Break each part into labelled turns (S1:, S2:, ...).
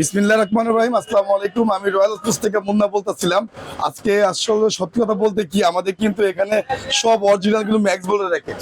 S1: বিসমিল্লাহ রহমান রহিম আসসালামু আলাইকুম। আমি রয়্যাল থেকে মুন্না বলতেছিলাম। আজকে আসলে সত্যি কথা বলতে কি আমাদের কিন্তু এখানে সব অরিজিনালগুলো ম্যাক্স বলের র্যাকেট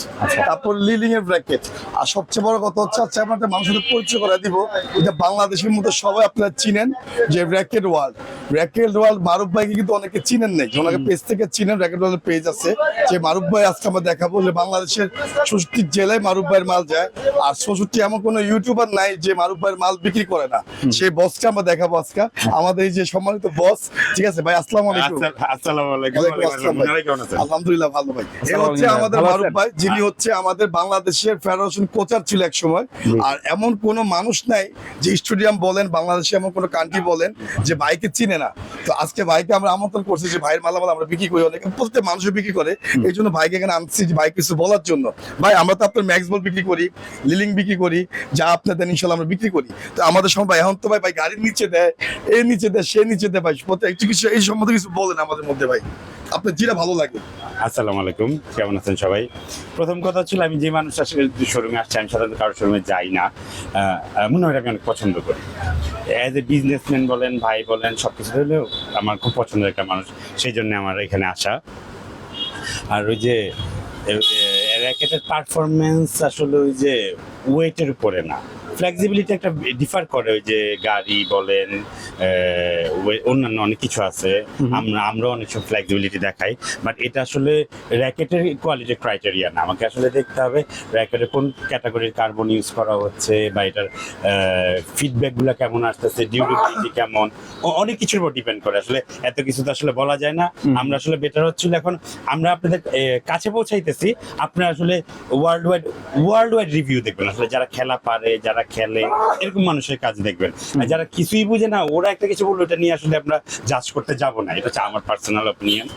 S1: তারপর লিলিং এর র্যাকেট আর সবচেয়ে বড় কথা হচ্ছে আচ্ছা আপনাদের মানুষের পরিচয় করে দিব। এটা বাংলাদেশের মধ্যে সবাই আপনারা চিনেন যে racket world racket world Maruf ভাইকে কিন্তু অনেকে চিনেন নাই। ওনাকে পেজ থেকে চিনেন র্যাকেট ওয়ার্ল্ড পেজ আছে। যে মারুফ ভাই আজকে আমরা দেখাবো যে বাংলাদেশের ষষ্ঠী জেলায় মারুফ ভাইয়ের মাল যায়। আর ষষ্ঠী এমন কোনো ইউটিউবার নাই যে মারুফ ভাইয়ের মাল বিক্রি করে না। সেই বসকে আমরা দেখাবো আজকে। আমাদের এই যে সম্মানিত বস ঠিক আছে ভাই আসসালামু আলাইকুম।
S2: আসসালামু আলাইকুম।
S1: ওয়ালাইকুম আসসালাম
S2: আছেন?
S1: আলহামদুলিল্লাহ ভালো ভাই। এ হচ্ছে আমাদের মারুফ ভাই যিনি হচ্ছে আমাদের বাংলাদেশের ফেডারেশন কোচার ছিল এক সময়। আর এমন কোনো মানুষ নাই যে স্টেডিয়াম বলেন বাংলাদেশে এমন কোনো কান্ট্রি বলেন যে ভাইকে চিনে না। তো আজকে ভাইকে আমরা আমন্ত্রণ করছি যে ভাইয়ের মালামাল আমরা বিক্রি করি। অনেক প্রত্যেক মানুষও বিক্রি করে। এই জন্য ভাইকে এখানে আনছি যে ভাই কিছু বলার জন্য। ভাই আমরা তো আপনার ম্যাক্স বল বিক্রি করি লিলিং বিক্রি করি যা আপনার দেন ইনশাল্লাহ আমরা বিক্রি করি। তো আমাদের সময় ভাই এখন তো ভাই গাড়ির নিচে দেয়, এ নিচে দেয়, সে নিচে দেয় ভাই। কিছু এই সম্বন্ধে কিছু বলেন আমাদের মধ্যে ভাই। আপনার যেটা ভালো লাগে?
S2: আসসালামু আলাইকুম, কেমন আছেন সবাই? প্রথম কথা ছিল আমি যে মানুষ আসলে শোরুমে আসছে, আমি সাধারণত কারোর শোরুমে যাই না। মনে হয় আমি অনেক পছন্দ করি। অ্যাজ এ বিজনেসম্যান বলেন, ভাই বলেন সব কিছু হলেও আমার খুব পছন্দের একটা মানুষ, সেই জন্য আমার এখানে আসা। আর ওই যে র্যাকেটের পারফরমেন্স আসলে ওই যে ওয়েটের উপরে না। ফ্লেক্সিবিলিটি একটা ডিফার করে ওই যে গাড়ি বলেন অন্যান্য অনেক কিছু আছে। আমরা আমরা অনেক সময় ফ্লেক্সিবিলিটি দেখাই বাট এটা আসলে র্যাকেটের কোয়ালিটির ক্রাইটেরিয়া না। আমাকে আসলে দেখতে হবে র্যাকেটের কোন ক্যাটাগরির কার্বন ইউজ করা হচ্ছে বা এটার ফিডব্যাকগুলো কেমন আসতেছে ডিউরেবিলিটি কেমন? অনেক কিছুর উপর ডিপেন্ড করে। আসলে এত কিছু তো আসলে বলা যায় না। আমরা আসলে বেটার হচ্ছিল এখন। আমরা আপনাদের কাছে পৌঁছাইতেছি। আপনারা আসলে world wide world wide review দেখবেন। আসলে যারা খেলা পারে যারা খেলে এরকম মানুষের কাজ দেখবেন। আর যারা কিছুই বুঝে না ওরা একটা কিছু বলল এটা নিয়ে আসলে আমরা জাজ করতে যাব না। এটা হচ্ছে আমার পার্সোনাল অপিনিয়ন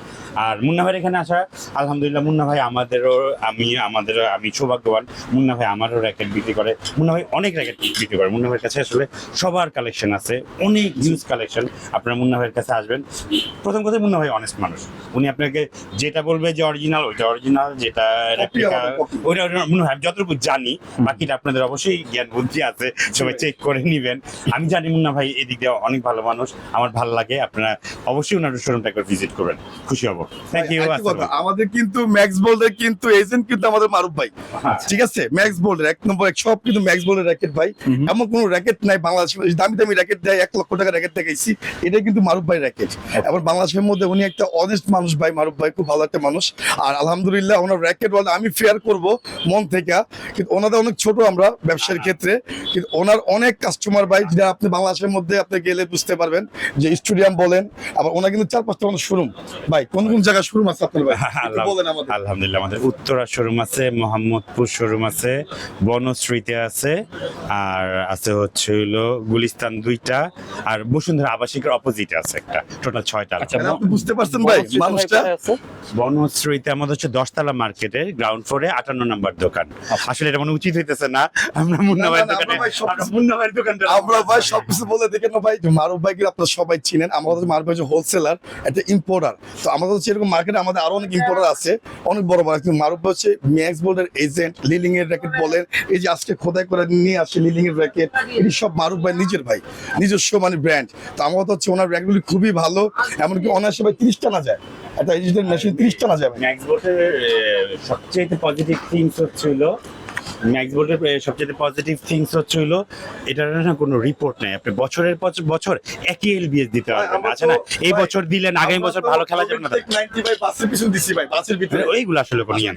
S2: আর মুন্না ভাইয়ের এখানে আসা আলহামদুলিল্লাহ মুন্না ভাই আমাদেরও আমি আমাদের আমি সৌভাগ্যবান। মুন্না ভাই আমারও র্যাকেট বিক্রি করে। মুন্না ভাই অনেক র্যাকেট বিক্রি করে। মুন্না ভাইয়ের কাছে আসলে সবার কালেকশন আছে অনেক হিউজ কালেকশন আপনারা মুন্না ভাইয়ের কাছে আসবেন। প্রথম কথা মুন্না ভাই অনেস্ট মানুষ। উনি আপনাকে যেটা বলবে যে অরিজিনাল ওইটা অরিজিনাল যেটা রেপ্লিকা ওইটা মনে হয় আমি যতটুকু জানি বাকিটা আপনাদের অবশ্যই জ্ঞান বুদ্ধি আছে সবাই চেক করে নিবেন। আমি জানি মুন্না ভাই এদিক দিয়ে অনেক ভালো মানুষ আমার ভালো লাগে আপনারা অবশ্যই ওনার শোরুমটা একবার ভিজিট করবেন। খুশি হব। থ্যাংক ইউ
S1: আমাদের কিন্তু ম্যাক্স বোল্ডের কিন্তু এজেন্ট কিন্তু আমাদের মারুফ ভাই। ঠিক আছে? ম্যাক্স বোল্ডের এক নম্বর এক সব কিন্তু ম্যাক্স বোল্ডের র্যাকেট ভাই। এমন কোনো র্যাকেট নাই বাংলাদেশে দামি দামি র্যাকেট দেয় এক লক্ষ টাকা র্যাকেট দেখাইছি। এটা কিন্তু মারুফ ভাই র্যাকেট এবার বাংলাদেশের মধ্যে উনি একটা অনেস্ট মানুষ ভাই মারুফ ভাই খুব ভালো একটা মানুষ। আর আলহামদুলিল্লাহ ওনার র্যাকেট বলে আমি ফেয়ার করব মন থেকে। কিন্তু ওনাদের অনেক ছোট আমরা ব্যবসার ক্ষেত্রে। কিন্তু ওনার অনেক কাস্টমার ভাই যেটা আপনি বাংলাদেশের মধ্যে আপনি গেলে বুঝতে পারবেন যে স্টেডিয়াম বলেন আবার ওনার কিন্তু চার পাঁচটা মানুষ শোরুম ভাই কোন কোন জায়গায় শোরুম আছে আপনার ভাই? বলেন আমাদের।
S2: আলহামদুলিল্লাহ আমাদের উত্তরা শোরুম আছে মোহাম্মদপুর শোরুম আছে বনশ্রীতে আছে আর আছে হচ্ছে হইল গুলিস্তান দুইটা আর বসুন্ধরা আবাসিকের অপোজিটে আছে একটা টোটাল ছয়টা
S3: আচ্ছা,
S1: আপনি বুঝতে পারছেন ভাই মানুষটা?
S2: বনশ্রীতে আমাদের হচ্ছে দশতলা মার্কেটে গ্রাউন্ড ফ্লোরে আটান্ন নাম্বার দোকান। আসলে এটা মনে উচিত হইতেছে না আমরা মুন্না
S1: না,
S2: দোকানে।
S1: আমরা ভাই সব-
S2: আমরা মুন্না ভাইয়ের দোকানটা
S1: আমরা ভাই সবকিছু বলে দেখেন ভাই মারুফ ভাই আপনারা সবাই চিনেন? আমাদের মারুফ ভাই হোলসেলার একটা ইম্পোর্টার তো আমাদের হচ্ছে এরকম মার্কেটে আমাদের আরও অনেক ইম্পোর্টার আছে অনেক বড় বড়। কিন্তু মারুফ ভাই হচ্ছে ম্যাক্স বোর্ডের এজেন্ট লিলিং এর র্যাকেট বলেন এই যে আজকে খোদাই করে নিয়ে আসে লিলিং এর র্যাকেট এটি সব মারুফ ভাই নিজের ভাই নিজস্ব মানে ব্র্যান্ড তো আমাদের হচ্ছে ওনার র্যাকগুলি খুবই ভালো এমনকি অনায়াসে ভাই তিরিশ টানা যায়। একটা মেশিন তিরিশ টানা যাবে
S2: ম্যাক্স বোর্ডের সবচেয়ে পজিটিভ থিংস হচ্ছিল ম্যাক্স বোর্ডের সবচেয়ে পজিটিভ থিংস হচ্ছিল এটার না কোনো রিপোর্ট নেই। আপনি বছরের পর বছর একই এলবিএস দিতে পারবেন না? এই বছর দিলেন আগামী বছর ভালো খেলা যাবে না। তো?
S1: 90 ভাই পাঁচের পিছন দিছি ভাই পাঁচের ভিতরে।
S2: এইগুলো আসলে কোনো ইয়ে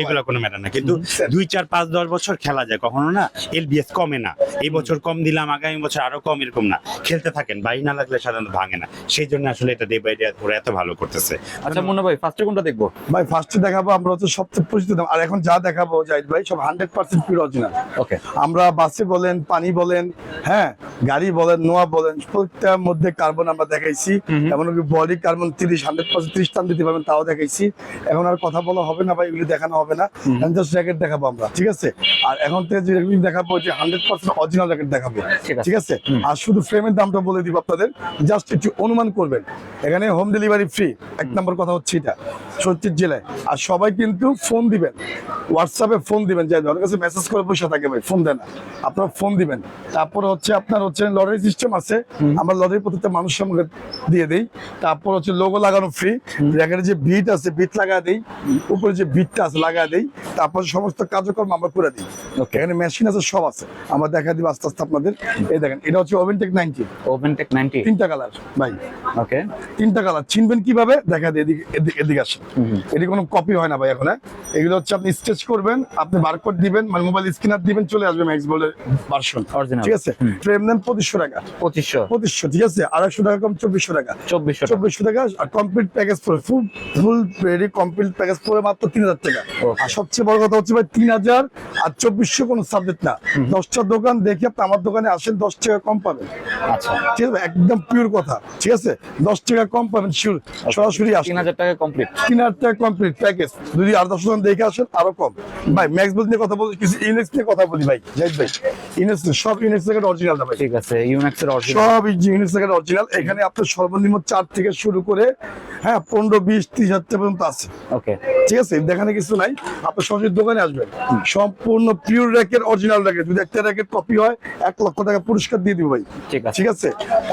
S2: এইগুলো কোনো ম্যাটার না। কিন্তু দুই চার পাঁচ দশ বছর খেলা যায় কখনো না এলবিএস কমে না। এই বছর কম দিলাম আগামী বছর আরও কম এরকম না। খেলতে থাকেন বাই না লাগলে সাধারণত ভাঙে না। সেই জন্য আসলে এটা ডে বাই ডে ওরা এত ভালো করতেছে।
S3: আচ্ছা মুন্না ভাই ফার্স্টে কোনটা দেখব?
S1: ভাই ফার্স্টে দেখাবো আমরা হচ্ছে সবচেয়ে পরিচিত। আর এখন যা দেখাবো জাহিদ ভাই সব hundred percent pure original
S3: okay
S1: আমরা বাসে বলেন পানি বলেন হ্যাঁ গাড়ি বলেন নোয়া বলেন প্রত্যেকটার মধ্যে কার্বন আমরা দেখাইছি। এমনকি বডি কার্বন তিরিশ হান্ড্রেড পার্সেন্ট ত্রিশ টান দিতে পারবেন তাও দেখাইছি। এখন আর কথা বলা হবে না ভাই এগুলি দেখানো হবে না। জাস্ট র্যাকেট দেখাবো আমরা ঠিক আছে? আর এখন থেকে যে র্যাকেট দেখাবো যে হান্ড্রেড পার্সেন্ট অরিজিনাল র্যাকেট দেখাবো
S3: ঠিক আছে।
S1: আর শুধু ফ্রেমের দামটা বলে দিব আপনাদের জাস্ট একটু অনুমান করবেন। এখানে হোম ডেলিভারি ফ্রি এক নম্বর কথা হচ্ছে এটা চৌত্রিশ জেলায়। আর সবাই কিন্তু ফোন দিবেন হোয়াটসঅ্যাপে ফোন দিবেন যে ওর কাছে মেসেজ করে বসে থাকে ভাই ফোন দেন। আপনারা ফোন দিবেন। তারপর হচ্ছে আপনার হচ্ছে লটারি সিস্টেম আছে। আমরা লটারি প্রত্যেকটা মানুষের সঙ্গে দিয়ে দিই। তারপর হচ্ছে লোগো লাগানো ফ্রি র্যাকের যে বিট আছে বিট লাগা দেই। উপরে যে বিটটা আছে লাগা দেই। তারপর সমস্ত কার্যক্রম আমরা করে দিই। এখানে মেশিন আছে সব আছে। আমরা দেখা দিব আস্তে আস্তে আপনাদের। এই দেখেন এটা হচ্ছে woven tech ninety
S3: open tech ninety
S1: তিনটা কালার ভাই।
S3: ওকে
S1: তিনটা কালার চিনবেন কীভাবে? দেখা এদিকে এদিকে- এদিকে আসেন। এটি কোনো কপি হয় না ভাই এখন হ্যাঁ? এগুলো হচ্ছে আপনি স্কেচ করবেন আপনি বারকোড দিবেন মানে মোবাইল স্ক্যানার দিবেন চলে আসবে ম্যাক্স ভার্সন ঠিক আছে? ফ্রেম নেন পঁচিশশো টাকা।
S3: পঁচিশশো।
S1: পঁচিশশো ঠিক আছে? আড়াইশো টাকা কম চব্বিশশো টাকা।
S3: চব্বিশশো
S1: চব্বিশশো টাকা আর কমপ্লিট প্যাকেজ পরে full full ready complete package পরে মাত্র তিন হাজার টাকা। আর সবচেয়ে বড় কথা হচ্ছে ভাই তিন হাজার আর চব্বিশশো কোনো সাবজেক্ট না। দশটা দোকান দেখে আপনি আমার দোকানে আসেন দশ টাকা কম পাবেন।
S3: আচ্ছা।
S1: ঠিক আছে একদম পিওর কথা। ঠিক আছে? দশ টাকা কম পাবেন শিওর সরাসরি আসেন।
S3: তিন হাজার টাকা কমপ্লিট
S1: তিন হাজার টাকা কমপ্লিট প্যাকেজ যদি আর দশ জন দেখে আসেন আরও কম। ভাই ম্যাক্স বল নিয়ে কথা বলি কিছু ইউনেক্স নিয়ে কথা বলি ভাই জাহিদ ভাই। ইউনেক্স সব ইউনেক্স থেকে অরিজিনাল ভাই।
S3: ঠিক আছে ইউনেক্স এর অরিজিনাল
S1: সব ইউনিট সেকেন্ড অরিজিনাল এখানে আপনার সর্বনিম্ন চার থেকে শুরু করে হ্যাঁ পনেরো বিশ ত্রিশ হাজার টাকা পর্যন্ত আছে।
S3: ওকে
S1: ঠিক আছে দেখানে কিছু নাই। আপনার সরাসরি দোকানে আসবেন। সম্পূর্ণ পিওর র্যাকের অরিজিনাল র্যাকেট যদি একটা র্যাকেট কপি হয় এক লক্ষ টাকা পুরস্কার দিয়ে দিব ভাই।
S3: ঠিক আছে।
S1: ঠিক আছে?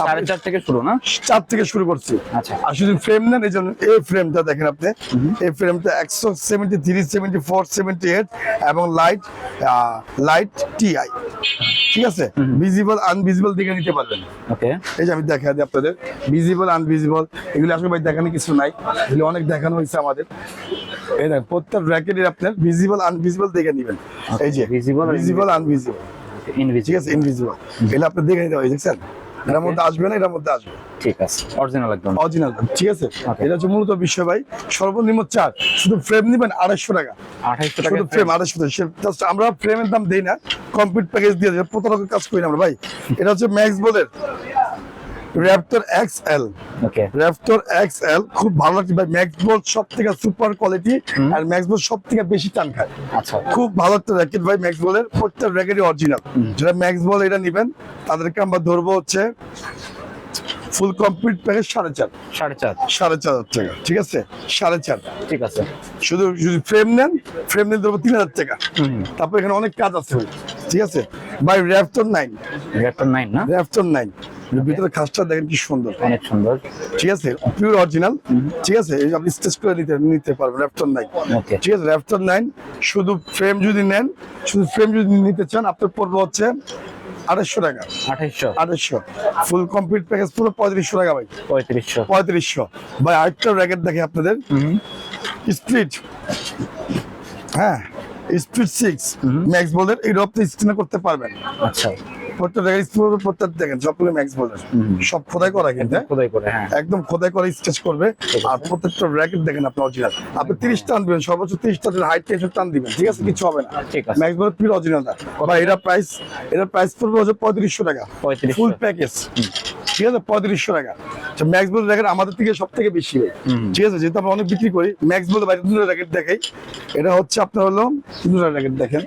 S3: সাড়ে চার থেকে শুরু না?
S1: চার থেকে শুরু করছি।
S3: আচ্ছা।
S1: আর শুধু ফ্রেম নেন এই জন্য এই ফ্রেমটা দেখেন আপনি। এই ফ্রেমটা একশো seventy three seventy four seventy eight এবং লাইট লাইট টিআই ঠিক আছে? ভিজিবল আনভিজিবল দেখে নিতে পারবেন।
S3: ওকে।
S1: এই যে আমি দেখা দিই আপনাদের। ভিজিবল আনভিজিবল এগুলো আসলে ভাই দেখানো কিছু নাই। এগুলো অনেক দেখানো হয়েছে আমাদের। এই দেখ প্রত্যেক র্যাকেটের আপনার ভিজিবল আনভিজিবল দেখে নেবেন। এই যে
S3: আর
S1: ভিজিবল আনভিজিবল ঠিক আছে ইনভিজিবল এগুলো আপনি দেখে নিতে হয় দেখছেন? এটার মধ্যে আসবে না এটার মধ্যে আসবে।
S3: ঠিক আছে। অরিজিনাল একদম।
S1: অরিজিনাল ঠিক আছে? এটা হচ্ছে মূলত বিষয় ভাই সর্বনিম্ন চার শুধু ফ্রেম নিবেন আড়াইশো টাকা।
S3: আড়াইশো টাকা
S1: শুধু ফ্রেম আড়াইশো টাকা। আমরা ফ্রেমের দাম দেই না কমপ্লিট প্যাকেজ দিয়ে প্রতারকের কাজ করি না আমরা ভাই। এটা হচ্ছে ম্যাক্স বোলের raptor X L
S3: okay
S1: raptor X L খুব ভালো লাগছে ভাই। ম্যাক্সবল সব থেকে সুপার কোয়ালিটি আর ম্যাক্সবল সব থেকে বেশি টান খায়।
S3: আচ্ছা।
S1: খুব ভালো একটা র্যাকেট ভাই প্রত্যেক র্যাকেটই অরিজিনাল যারা ম্যাক্স বল এটা নিবেন তাদেরকে আমরা ধরবো হচ্ছে ফুল কমপ্লিট প্যাকেজ সাড়ে চার।
S3: সাড়ে চার।
S1: সাড়ে চার হাজার টাকা ঠিক আছে? সাড়ে চার।
S3: ঠিক আছে।
S1: শুধু যদি ফ্রেম নেন ফ্রেম নিতে ধরবো তিন হাজার টাকা। তারপর এখানে অনেক কাজ আছে ঠিক আছে? ভাই র্যাপটর নাইন
S3: নাইন না?
S1: র্যাপটর নাইন ভিতরে খাসটা দেখেন কি সুন্দর।
S3: অনেক সুন্দর।
S1: ঠিক আছে পিওর অরিজিনাল ঠিক আছে এই আপনি স্টেচ করে নিতে নিতে পারবেন র্যাপটর নাইন ঠিক আছে র্যাপটর নাইন শুধু ফ্রেম যদি নেন শুধু ফ্রেম যদি নিতে চান আপনার পড়বে হচ্ছে আড়াইশো টাকা।
S3: আঠাইশশো
S1: আড়াইশো। ফুল কমপ্লিট প্যাকেজ পুরো পঁয়ত্রিশশো টাকা ভাই।
S3: পঁয়ত্রিশশো।
S1: পঁয়ত্রিশশো। ভাই আরেকটা র্যাকেট দেখে আপনাদের। স্প্লিট হ্যাঁ স্প্লিট সিক্স ম্যাক্স বোল্ডার এই আপনি স্ক্রিনে করতে পারবেন।
S3: আচ্ছা।
S1: প্রত্যেকটা জায়গায় প্রত্যেক দেখেন সবগুলো ম্যাক্স বোল্ডার সব খোদাই করা কিন্তু হ্যাঁ?
S3: খোদাই করে হ্যাঁ।
S1: একদম খোদাই করে স্কেচ করবে আর প্রত্যেকটা র্যাকেট দেখেন আপনি অরিজিনাল আপনি তিরিশ টান দিবেন সর্বোচ্চ তিরিশ টান হাইট টেনশন টান দিবেন ঠিক আছে? কিছু হবে না।
S3: ঠিক আছে।
S1: ম্যাক্স বোল্ডার পিওর অরিজিনাল বা এটা প্রাইস এটা প্রাইস পড়বে হচ্ছে পঁয়ত্রিশশো টাকা।
S3: 3500
S1: ফুল প্যাকেজ ঠিক আছে? পঁয়ত্রিশশো টাকা। ম্যাক্স বোল্ড র্যাকেট আমাদের থেকে সব থেকে বেশি ভাই ঠিক আছে? যেহেতু আমরা অনেক বিক্রি করি ম্যাক্স বোল্ড বাইরে দুটো র্যাকেট দেখাই। এটা হচ্ছে আপনার হলো দুটো র্যাকেট দেখেন।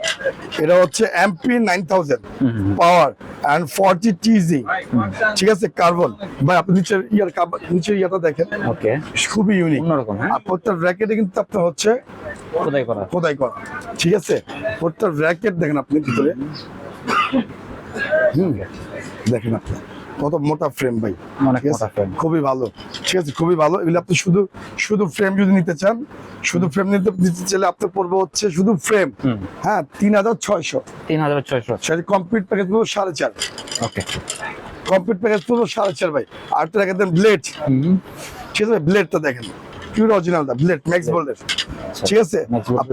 S1: এটা হচ্ছে MP nine thousand power and forty TG ঠিক আছে কার্বন ভাই আপনি নিচের ইয়ার নিচের ইয়াটা দেখেন।
S3: ওকে
S1: খুবই ইউনিক
S3: অন্যরকম হ্যাঁ?
S1: আর প্রত্যেক র্যাকেটে কিন্তু আপনার হচ্ছে
S3: খোদাই করা।
S1: খোদাই করা। ঠিক আছে? প্রত্যেক র্যাকেট দেখেন আপনি ভিতরে। হুম। দেখেন আপনি। কত মোটা ফ্রেম ভাই। খুবই ভালো। ঠিক আছে খুবই ভালো। এগুলো আপনি শুধু শুধু ফ্রেম যদি নিতে চান শুধু ফ্রেম নিতে নিতে চাইলে আপনার পড়বে হচ্ছে শুধু ফ্রেম হ্যাঁ তিন হাজার ছয়শো।
S3: তিন হাজার ছয়শো।
S1: সেটা কমপ্লিট প্যাকেজ পড়ব সাড়ে চার।
S3: ওকে
S1: কমপ্লিট প্যাকেজ পড়ব সাড়ে চার ভাই। আর তো দেখেন ব্লেড ঠিক আছে ব্লেডটা দেখেন। Pure original the blade Max বোল্ডের ঠিক আছে?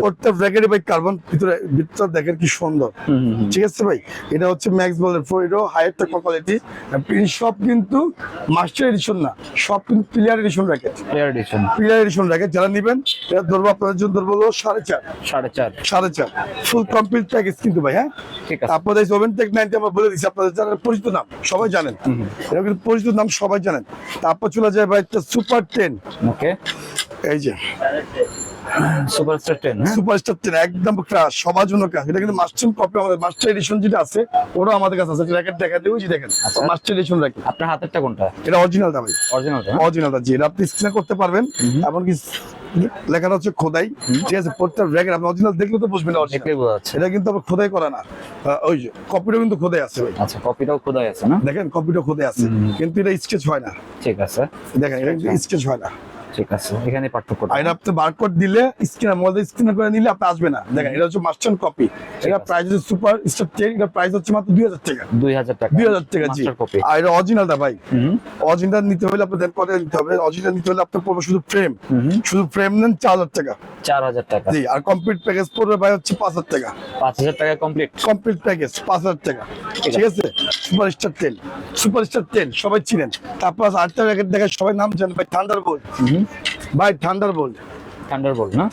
S1: প্রত্যেক ব্র্যাকেটে ভাই কার্বন ভিতরে ভিতরে দেখেন কি সুন্দর। ঠিক আছে ভাই? এটা হচ্ছে ম্যাক্স বোল্ডের ফোর এটাও হাইয়ার টেক কোয়ালিটি সব কিন্তু মাস্টার এডিশন না সব কিন্তু player edition racket
S3: player edition
S1: player edition racket যারা নেবেন এটা ধরবো আপনাদের জন্য ধরবো সাড়ে চার।
S3: সাড়ে চার।
S1: সাড়ে চার। ফুল কমপ্লিট প্যাকেজ কিন্তু ভাই হ্যাঁ?
S3: ঠিক আছে।
S1: ওভেন টেক নাইনটি আমরা বলে দিচ্ছি আপনাদের যারা পরিচিত নাম সবাই জানেন। এটা কিন্তু পরিচিত নাম সবাই জানেন। তারপর চলে যায় ভাই একটা সুপার টেন
S3: ওকে
S1: এই যে।
S3: সুপারস্টার হ্যাঁ?
S1: সুপারস্টার একদম সবার জন্য। এটা কিন্তু মাস্টার কপি আমাদের মাস্টার এডিশন যেটা আছে ওটাও আমাদের কাছে আছে। র্যাকেট দেখা যে দেখেন
S3: আচ্ছা।
S1: মাস্টার এডিশন র্যাকেট
S3: আপনার হাতেরটা কোনটা?
S1: এটা অরিজিনালটা ভাই।
S3: অরিজিনালটা
S1: অরিজিনালটা জি এটা আপনি করতে পারবেন এমনকি লেখাটা হচ্ছে খোদাই। ঠিক আছে প্রত্যেকটা র্যাকেট আপনি অরিজিনাল দেখলে তো বুঝবেন এটা কিন্তু আবার খোদাই করা না। ওই যে কপিটা কিন্তু খোদাই আছে ভাই।
S3: আচ্ছা কপিটাও খোদাই আছে না?
S1: দেখেন কপিটা খোদাই আছে। কিন্তু এটা স্কেচ হয় না।
S3: ঠিক আছে।
S1: দেখেন এটা কিন্তু স্কেচ হয় না।
S3: ঠিক আছে এখানে পার্থক্য
S1: আর আপনি বারকোড দিলে স্ক্রিনার মধ্যে স্ক্রিনার করে নিলে আপনি আসবে না। দেখেন এটা হচ্ছে মাস্টার কপি এটা। প্রাইস হচ্ছে সুপার স্টার টেন এটা প্রাইস হচ্ছে মাত্র দুই হাজার টাকা।
S3: দুই হাজার টাকা।
S1: দুই হাজার টাকা জি।
S3: কপি
S1: আর এটা অরিজিনালটা ভাই। অরিজিনাল নিতে হলে আপনাদের কত নিতে হবে। অরিজিনাল নিতে হলে আপনার পড়বে শুধু ফ্রেম শুধু ফ্রেম নেন চার হাজার টাকা।
S3: চার হাজার টাকা।
S1: জি আর কমপ্লিট প্যাকেজ পড়বে ভাই হচ্ছে পাঁচ হাজার টাকা।
S3: পাঁচ হাজার টাকা কমপ্লিট
S1: কমপ্লিট প্যাকেজ পাঁচ হাজার টাকা। ঠিক আছে। Super star ten super star ten সবাই চিনেন। তারপর আটটা র্যাকেট দেখে সবাই নাম জানেন ভাই থান্ডার বোল্ট
S3: হুম।
S1: ভাই
S3: না?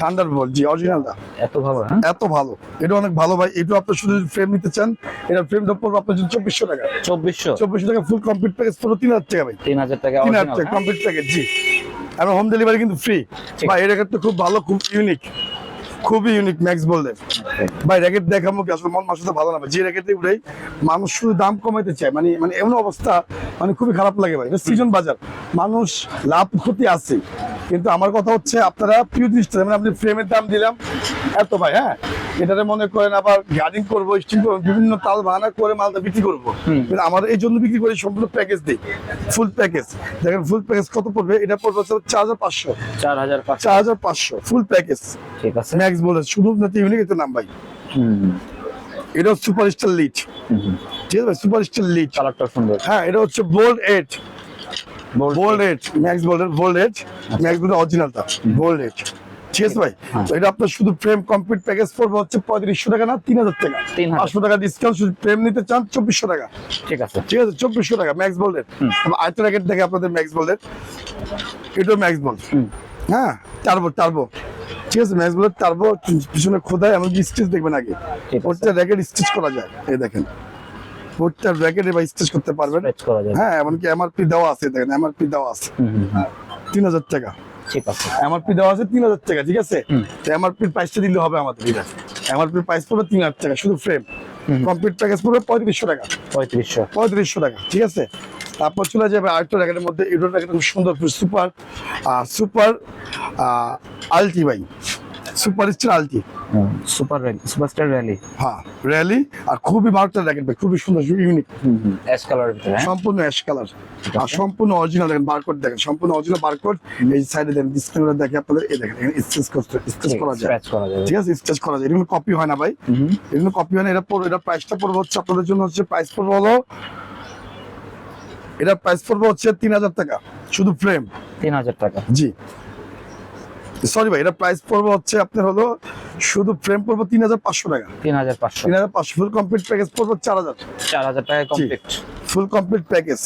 S1: জি অরিজিনালটা
S3: এত ভালো হ্যাঁ?
S1: এত ভালো। এটা অনেক ভালো ভাই। এটা আপনি শুধু ফ্রেম নিতে চান এটা ফ্রেমটা পড়বে আপনার জন্য চব্বিশশো টাকা।
S3: চব্বিশশো?
S1: চব্বিশশো টাকা ফুল কমপ্লিট প্যাকেজ পুরো তিন হাজার টাকা ভাই।
S3: তিন হাজার টাকা
S1: তিন হাজার টাকা? Complete package ji. এবং হোম ডেলিভারি কিন্তু ফ্রি। ভাই এই র্যাকেটটা খুব ভালো খুব ইউনিক খুবই ইউনিক ম্যাক্স বললেন ভাই র্যাকেট দেখাবো কি? আসলে মন মাসে ভালো না। যে র্যাকেটে উঠেই, মানুষ শুধু দাম কমাইতে চায়। মানে মানে এমন অবস্থা মানে খুবই খারাপ লাগে, ভাই। সিজন বাজার। মানুষ লাভ ক্ষতি আছে। কিন্তু আমার কথা হচ্ছে, আপনারা প্রিয় জিনিসটা মানে আপনি ফ্রেমের দাম দিলাম, এত ভাই হ্যাঁ? এটাতে মনে করেন আবার গার্ডিং করব স্টিং করব বিভিন্ন তাল বাহানা করে মালটা বিক্রি করব। আমার এই জন্য বিক্রি করে সম্পূর্ণ প্যাকেজ দিই। ফুল প্যাকেজ দেখেন ফুল প্যাকেজ কত পড়বে? এটা পড়বে হচ্ছে চার হাজার পাঁচশো।
S3: চার হাজার পাঁচশো।
S1: চার হাজার পাঁচশো। ফুল প্যাকেজ
S3: ঠিক আছে।
S1: ম্যাক্স বলে শুধু নাকি ইউনিক এর নাম ভাই। এটা সুপার স্টার লিড ঠিক আছে সুপার স্টার লিড
S3: কালারটা সুন্দর।
S1: হ্যাঁ এটা হচ্ছে bold eight bold eight Max বোল্ডের bold eight Max বোল্ডের অরিজিনালটা বোল্ড এইট ঠিক আছে ভাই?
S3: হ্যাঁ।
S1: এটা আপনার শুধু ফ্রেম কমপ্লিট প্যাকেজ পড়বে হচ্ছে পঁয়ত্রিশশো টাকা না তিন হাজার টাকা।
S3: 3000
S1: পাঁচশো টাকা ডিসকাউন্ট শুধু ফ্রেম নিতে চান চব্বিশশো টাকা।
S3: ঠিক আছে।
S1: ঠিক আছে? চব্বিশশো টাকা ম্যাক্স বোল্ডের আরেকটা র্যাকেট দেখে আপনাদের ম্যাক্স বোল্ডের এটাও ম্যাক্স
S3: হুম।
S1: হ্যাঁ? টার্বো টার্বো ঠিক আছে? ম্যাক্স বোল্ডের টার্বো পিছনে খোদায় এমনকি স্টিচ দেখবেন আগে? ওটা র্যাকেট স্টিচ করা যায়। এই দেখেন। ওটা র্যাকেট এবার স্টিচ করতে পারবেন। হ্যাঁ এমনকি এমআরপি দেওয়া আছে দেখেন এমআরপি দেওয়া আছে। তিন হাজার টাকা।
S3: ঠিক আছে।
S1: এমআরপি দেওয়া আছে তিন হাজার টাকা ঠিক আছে?
S3: তো
S1: এমআরপির প্রাইসটা দিলে হবে আমাদের। এটা এমআরপির প্রাইস পড়বে তিন হাজার টাকা শুধু ফ্রেম কমপ্লিট প্যাকেজ পড়বে পঁয়ত্রিশশো টাকা।
S3: পঁয়ত্রিশশো।
S1: পঁয়ত্রিশশো টাকা ঠিক আছে? তারপর চলে যাবে আরেকটা র্যাকেটের মধ্যে এটার র্যাকেট খুব সুন্দর সুপার সুপার আলটি ভাই আলটি।
S3: Super rally superstar rally.
S1: হ্যাঁ র্যালি আর খুবই ভাই খুবই সুন্দর ইউনিক
S3: অ্যাশ হ্যাঁ?
S1: সম্পূর্ণ অ্যাশ কালার আর সম্পূর্ণ অরিজিনাল দেখেন বারকোড দেখেন সম্পূর্ণ অরিজিনাল বারকোড এই সাইডে দেখেন দেখে আপনাদের এই দেখেন এখানে করতে করা যায়। ঠিক আছে করা যায়। এগুলো কপি হয় না ভাই। এগুলো কপি হয় না এটা এটা প্রাইসটা পড়বে হচ্ছে আপনাদের জন্য হচ্ছে প্রাইস পড়বে হলো এটা প্রাইস পড়বে হচ্ছে তিন হাজার টাকা শুধু ফ্রেম
S3: তিন হাজার টাকা।
S1: জি। সরি ভাই এটা প্রাইস পড়বে হচ্ছে আপনার হলো শুধু ফ্রেম পড়বে তিন হাজার পাঁচশো টাকা।
S3: তিন হাজার পাঁচশো।
S1: তিন হাজার পাঁচশো ফুল কমপ্লিট প্যাকেজ পড়বে চার হাজার।
S3: চার হাজার টাকা complete
S1: full complete package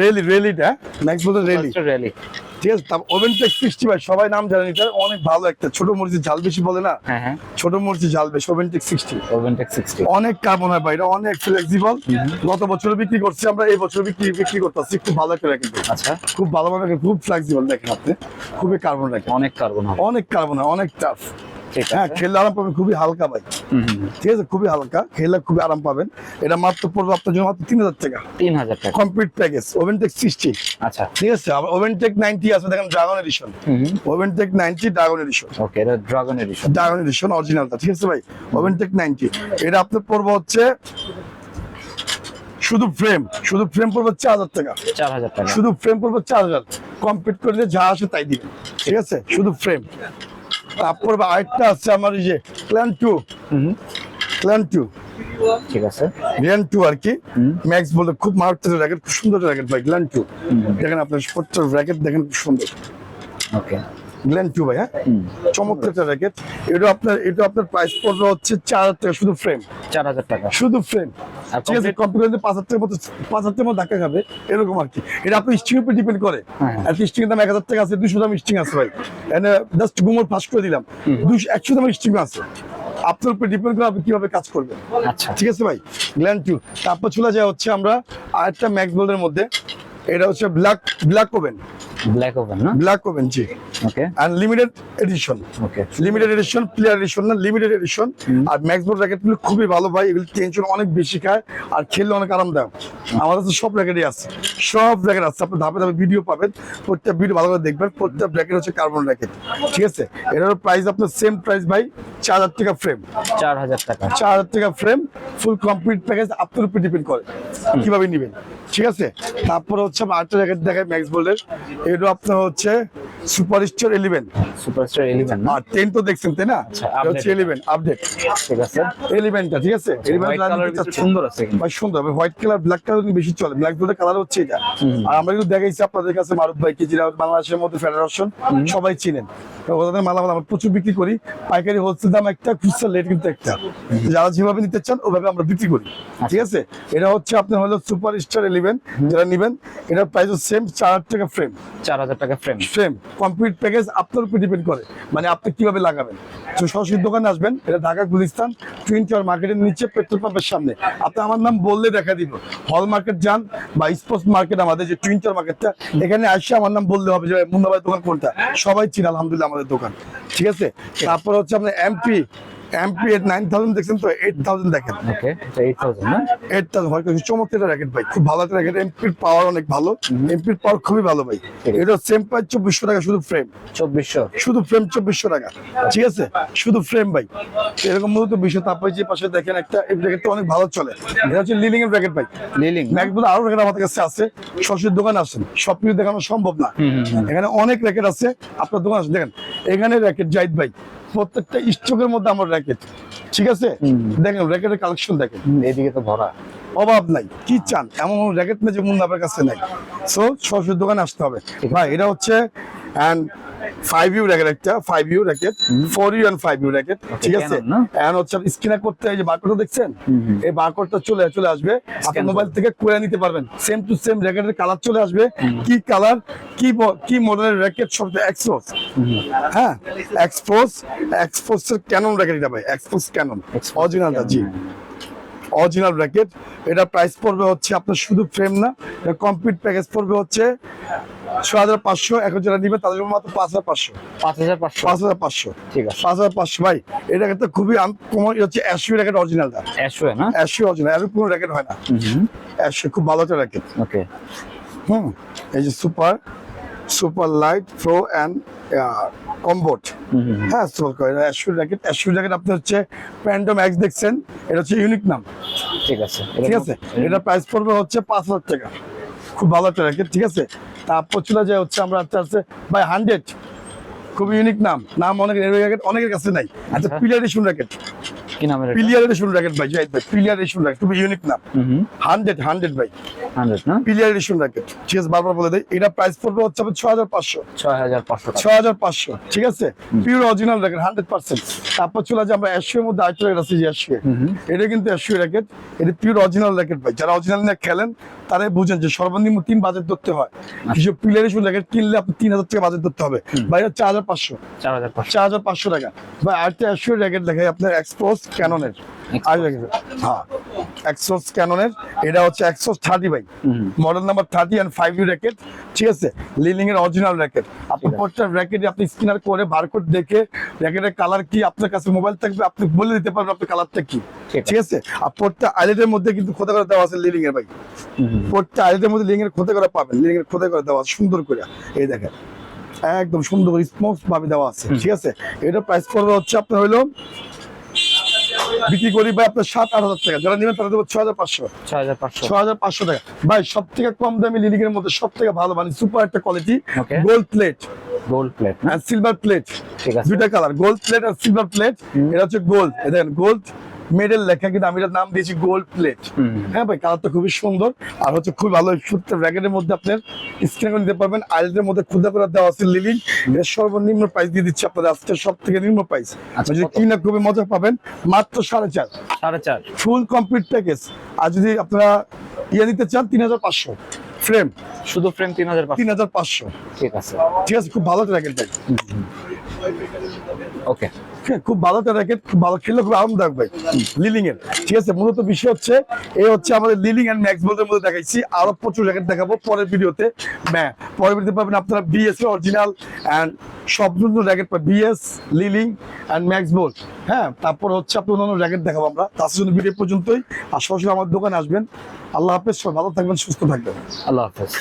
S1: rally রেলিটা next বলতে রেলি
S3: র্যালি
S1: ঠিক আছে তারপর ওভেন টেক সিক্সটি ভাই সবাই নাম জানেন এটা অনেক ভালো একটা ছোট মুরগি ঝাল বেশি বলে না।
S3: হ্যাঁ হ্যাঁ।
S1: ছোট মুরগি ঝাল বেশি oven tech sixty
S3: oven tech sixty
S1: অনেক কার্বন হয় ভাই এটা অনেক ফ্লেক্সিবল গত বছর বিক্রি করছি আমরা এই বছর বিক্রি বিক্রি করতেছি খুব ভালো একটা র্যাকেট
S3: আচ্ছা।
S1: খুব ভালো ভাবে খুব ফ্লেক্সিবল দেখেন আপনি। খুবই কার্বন র্যাকেট
S3: অনেক কার্বন হয়।
S1: অনেক কার্বন হয় অনেক টাফ হ্যাঁ খেললে আরাম পাবেন খুবই হালকা ভাই। ঠিক আছে খুবই হালকা খেললে খুবই আরাম পাবেন। এটা মাত্র পড়বে আপনার জন্য মাত্র তিন হাজার টাকা।
S3: তিন হাজার টাকা।
S1: Complete package oven tech sixty
S3: আচ্ছা।
S1: ঠিক আছে আবার ওভেন টেক নাইনটি আছে দেখেন dragon edition
S3: hmm hmm.
S1: Oven tech ninety dragon edition
S3: okay এটা ড্রাগন এডিশন
S1: ড্রাগন এডিশন অরিজিনালটা ঠিক আছে ভাই? ওভেন টেক নাইনটি এটা আপনার পড়বে হচ্ছে শুধু ফ্রেম শুধু ফ্রেম পড়বে চার হাজার টাকা।
S3: চার হাজার টাকা।
S1: শুধু ফ্রেম পড়বে চার হাজার। কমপ্লিট করলে যা আসে তাই দিবে ঠিক আছে শুধু ফ্রেম তারপর আরেকটা আছে আমার এই যে প্ল্যান টু। প্ল্যান টু
S3: ঠিক আছে।
S1: টু আর কি। ম্যাক্স বলতে খুব মারাত্মক র্যাকেট খুব সুন্দর র্যাকেট ভাই গ্ল্যান টু দেখেন আপনার প্রত্যেক র্যাকেট দেখেন খুব সুন্দর।
S3: ওকে
S1: গ্ল্যান টু ভাই হ্যাঁ? চমৎকার একটা র্যাকেট এটা আপনার এটা আপনার প্রাইস পড়বে হচ্ছে চার হাজার টাকা শুধু ফ্রেম
S3: চার হাজার টাকা।
S1: শুধু ফ্রেম ঠিক আছে কম্পিউটার পাঁচ হাজার টাকার মতো পাঁচ হাজার টাকার মতো ধাক্কা খাবে এরকম আর কি। এটা আপনার উপর ডিপেন্ড করে।
S3: হ্যাঁ, হ্যাঁ।
S1: আর দাম এক হাজার টাকা আছে দুশো দাম স্টিং আছে ভাই। এনে জাস্ট গুমর ফাঁস করে দিলাম। দুশো একশো দাম স্টিং আছে। আপনার উপর ডিপেন্ড করে আপনি কীভাবে কাজ করবেন।
S3: আচ্ছা।
S1: ঠিক আছে ভাই? গ্ল্যান্ড টু তারপর চলে যায় হচ্ছে আমরা আরেকটা ম্যাক্স বোল্ডের মধ্যে। এটা হচ্ছে black black oven.
S3: Black oven না?
S1: Black oven G.
S3: Okay.
S1: And limited edition
S3: okay.
S1: Limited edition player edition না? লিমিটেড এডিশন আর ম্যাক্সবোর্ড র্যাকেটগুলো খুবই ভালো ভাই। এগুলো টেনশন অনেক বেশি খায় আর খেললে অনেক আরামদায়ক। আমাদের তো সব র্যাকেটই আছে। সব র্যাকেট আছে। আপনি ধাপে ধাপে ভিডিও পাবেন। প্রত্যেক ভিডিও ভালো করে দেখবেন। প্রত্যেক র্যাকেট হচ্ছে কার্বন র্যাকেট ঠিক আছে? এটার প্রাইস আপনার সেম প্রাইস ভাই চার হাজার টাকা ফ্রেম
S3: চার হাজার টাকা।
S1: চার হাজার টাকা ফ্রেম ফুল কমপ্লিট প্যাকেজ আপনার উপর ডিপেন্ড করে। কীভাবে নেবেন? ঠিক আছে? তারপর হচ্ছে আরেকটা জ্যাকেট দেখায় ম্যাক্স বোল্ডের এটা আপনার হচ্ছে সুপার স্টোর ইলেভেন
S3: না?
S1: আর টেন তো দেখছেন তাই না?
S3: আচ্ছা,
S1: হচ্ছে। ইলেভেন আপডেট
S3: ঠিক আছে।
S1: ইলেভেনটা ঠিক আছে?
S3: কালার সুন্দর আছে
S1: ভাই সুন্দর। হোয়াইট কালার ব্ল্যাক কালার বেশি চলে। ব্ল্যাক বোল্ডের কালার হচ্ছে এটা। আর আমরা কিন্তু দেখাইছি আপনাদের কাছে মারুফ বাংলাদেশের মধ্যে ফেডারেশন সবাই চিনেন। ওদের মালামাল আমরা প্রচুর বিক্রি করি। পাইকারি হোলসেল দাম একটা খুচরা লেট কিন্তু একটা। যারা যেভাবে নিতে চান ওভাবে আমরা বিক্রি করি। ঠিক আছে? এটা হচ্ছে আপনার হলো সুপার স্টার ইলেভেন যারা নেবেন এটার প্রাইস সেম চার হাজার টাকা ফ্রেম
S3: চার হাজার টাকা ফ্রেম
S1: ফ্রেম কমপ্লিট প্যাকেজ আপনার উপর ডিপেন্ড করে। মানে আপনি কীভাবে লাগাবেন? তো সরাসরি দোকানে আসবেন এটা ঢাকা গুলিস্তান টুইন টাওয়ার মার্কেটের নিচে পেট্রোল পাম্পের সামনে। আপনি আমার নাম বললে দেখা দিব। হল মার্কেট যান বা স্পোর্টস মার্কেট আমাদের যে টুইন টাওয়ার মার্কেটটা এখানে আসে আমার নাম বললে হবে যে মুন্নাবাই দোকান কোনটা? সবাই চিনে আলহামদুলিল্লাহ আমাদের দোকান। ঠিক আছে? তারপর হচ্ছে আপনার এমপি এমপি এর নাইন থাউজেন্ড দেখছেন তো? এইট থাউজেন্ড দেখেন।
S3: ওকে এইট থাউজেন্ড না?
S1: এইট থাউজেন্ড হয় চমৎকার র্যাকেট ভাই খুব ভালো একটা র্যাকেট এমপির পাওয়ার অনেক ভালো। এমপির পাওয়ার খুবই ভালো ভাই। এটা সেম প্রাইস চব্বিশশো টাকা শুধু ফ্রেম
S3: চব্বিশশো।
S1: শুধু ফ্রেম চব্বিশশো টাকা। ঠিক আছে? শুধু ফ্রেম ভাই। এরকম মূলত বিষয় তারপরে যে পাশে দেখেন একটা এই ব্র্যাকেটটা অনেক ভালো চলে। এটা হচ্ছে লিলিং এর ব্র্যাকেট ভাই।
S3: লিলিং
S1: ম্যাকবুল আরও র্যাকেট আমাদের কাছে আছে। সরাসরি দোকানে আসেন। সব কিছু দেখানো সম্ভব না। এখানে অনেক র্যাকেট আছে। আপনার দোকান আছে দেখেন এখানে র্যাকেট জাহিদ ভাই প্রত্যেকটা স্টকের মধ্যে আমার র্যাকেট ঠিক আছে? দেখেন র্যাকেটের কালেকশন দেখেন।
S3: এদিকে তো ভরা।
S1: অভাব নাই। কি চান? এমন র্যাকেট না যে মুন্না আপনার কাছে নাই। সো সরাসরি দোকানে আসতে হবে। ভাই এটা হচ্ছে অ্যান্ড ফাইভ ইউ র্যাকেট একটা five U racket four U and five U racket ঠিক আছে?
S3: Canon না?
S1: অ্যান্ড হচ্ছে স্ক্যানার করতে এই যে বারকোডটা দেখছেন? এই বারকোডটা চলে চলে আসবে। আপনি মোবাইল থেকে করে নিতে পারবেন। সেম টু সেম র্যাকেটের কালার চলে আসবে। কি কালার কি কি মডেলের র্যাকেট সব এক্সপোস হ্যাঁ? এক্সপোস এক্সপোস ক্যানন র্যাকেট এটা ভাই। এক্সপোস ক্যানন অরিজিনালটা জি। অরিজিনাল র্যাকেট এটা প্রাইস পড়বে হচ্ছে আপনার শুধু ফ্রেম না এটা কমপ্লিট প্যাকেজ পড়বে হচ্ছে ছ হাজার পাঁচশো। এখন যারা নিবে তাদের মাত্র পাঁচ হাজার পাঁচশো।
S3: পাঁচ হাজার পাঁচশো।
S1: পাঁচ হাজার পাঁচশো।
S3: ঠিক আছে।
S1: পাঁচ হাজার পাঁচশো। ভাই এই র্যাকেটটা খুবই আনকমন হচ্ছে অ্যাশু র্যাকেট অরিজিনালটা
S3: একশো না?
S1: অ্যাশু অরিজিনাল এর কোনো র্যাকেট হয় না। অ্যাশু খুব ভালো একটা র্যাকেট
S3: ওকে
S1: হুম এই যে super super light pro and combat. হ্যাঁ সুপার অ্যাশু র্যাকেট অ্যাশু র্যাকেট আপনি হচ্ছে প্যান্ডো ম্যাক্স দেখছেন এটা হচ্ছে ইউনিক নাম।
S3: ঠিক আছে
S1: ঠিক আছে? এটা প্রাইস পড়বে হচ্ছে পাঁচ হাজার টাকা। খুব ভালো একটা র্যাকেট ঠিক আছে? তারপর চলে যায় হচ্ছে আমরা আস্তে আস্তে বাই হান্ড্রেড খুব ইউনিক নাম। নাম অনেক র্যাকেট অনেকের কাছে নাই। আচ্ছা
S3: আচ্ছা।
S1: পিলিয়ার এডিশন র্যাকেট
S3: কি নামের
S1: পিলিয়ার এডিশন র্যাকেট ভাই জাহিদ ভাই পিলিয়ার এডিশন র্যাকেট খুব ইউনিক নাম। হান্ড্রেড হান্ড্রেড ভাই।
S3: হান্ড্রেড না?
S1: ঠিক আছে বারবার বলে এটা প্রাইস পড়বে হচ্ছে ছ হাজার পাঁচশো।
S3: ছয় হাজার পাঁচশো
S1: ছ হাজার পাঁচশো ঠিক আছে? Pure original racket hundred percent তারপর চলে যে আমরা এর মধ্যে আরেকটা আছে যে এটা কিন্তু অ্যাশিয়া র্যাকেট এটা পিওর অরিজিনাল র্যাকেট ভাই। যারা অরিজিনাল নিয়ে খেলেন তারাই বুঝেন যে সর্বনিম্ন তিন বাজেট ধরতে হয়। কিছু পিলার এডিশন র্যাকেট কিনলে আপনি তিন হাজার টাকা বাজেট ধরতে হবে। বা এটা চার হাজার পাঁচশো।
S3: চার হাজার পাঁচশো।
S1: টাকা। বা আরেকটা একশো র্যাকেট দেখাই আপনার এক্সপোজ ক্যাননের হ্যাঁ। এক্সোস ক্যাননের এটা হচ্ছে এক্সোস thirty by model number thirty and five U racket ঠিক আছে? লিলিং এর অরিজিনাল র্যাকেট আপনি। প্রত্যেকটা র্যাকেটে আপনি স্ক্যানার করে বারকোড দেখে র্যাকেটের কালার কি আপনার কাছে মোবাইল থাকবে আপনি বলে দিতে পারবেন আপনার কালারটা কি।
S3: ঠিক আছে।
S1: আর প্রত্যেকটা আইলেটের মধ্যে কিন্তু খোদা করে দেওয়া আছে লিলিং এর ভাই। প্রত্যেকটা আইলেটের মধ্যে লিলিং এর খোদা করে পাবেন। লিলিং এর খোদা করে দেওয়া আছে সুন্দর করে। এই দেখেন। একদম সুন্দর স্মুথ ভাবে দেওয়া আছে। ঠিক আছে? এটা প্রাইস পড়বে হচ্ছে আপনার হলো বিক্রি করি ভাই আপনার সাত আট হাজার টাকা। যারা নেবেন তারা দেবো ছয় হাজার পাঁচশো।
S3: ছয় হাজার পাঁচশো।
S1: ছ হাজার পাঁচশো টাকা। ভাই সব থেকে কম দামি লিলিং এর মধ্যে সব থেকে ভালো মানে সুপার একটা quality. Gold plate
S3: gold plate
S1: আর সিলভার প্লেট
S3: ঠিক আছে।
S1: দুইটা কালার গোল্ড প্লেট আর সিলভার প্লেট এটা হচ্ছে গোল্ড দেখেন গোল্ড মেডেল লেখা কিন্তু আমি এটার নাম দিয়েছি গোল্ড প্লেট হ্যাঁ ভাই কালারটা খুবই সুন্দর। আর হচ্ছে খুব ভালো সত্যি র্যাকেটের মধ্যে আপনার স্ক্রিন করে নিতে পারবেন। আইলেটের মধ্যে খুদা করে দেওয়া আছে লিলিং এটা সর্বনিম্ন প্রাইস দিয়ে দিচ্ছি আপনাদের। আজকে সব থেকে নিম্ন প্রাইস
S3: আচ্ছা,
S1: যদি? কিনা খুবই মজা পাবেন। মাত্র সাড়ে চার।
S3: সাড়ে চার।
S1: ফুল কমপ্লিট প্যাকেজ আর যদি আপনারা ইয়ে নিতে চান তিন হাজার পাঁচশো। ফ্রেম
S3: শুধু ফ্রেম তিন হাজার
S1: তিন হাজার পাঁচশো।
S3: ঠিক আছে।
S1: ঠিক আছে খুব ভালো ভাই।
S3: ওকে।
S1: খুব ভালো একটা র্যাকেট খুব ভালো খেললে খুব আরামদায়ক ভাই লিলিং এর। ঠিক আছে, মূলত বিষয় হচ্ছে এই হচ্ছে আমাদের লিলিং এন্ড ম্যাক্স বোল্টের মধ্যে দেখাইছি। আরও প্রচুর র্যাকেট দেখাবো পরের ভিডিওতে। হ্যাঁ পরের ভিডিওতে পাবেন আপনারা বিএস অরিজিনাল এন্ড সব ধরনের র্যাকেট পাবেন। BS Li Ning and max bolt হ্যাঁ তারপর হচ্ছে আপনার অন্যান্য র্যাকেট দেখাবো আমরা। তার জন্য ভিডিও পর্যন্তই। আর সরাসরি আমার দোকানে আসবেন। আল্লাহ হাফেজ, সবাই ভালো থাকবেন, সুস্থ থাকবেন।
S3: আল্লাহ হাফেজ।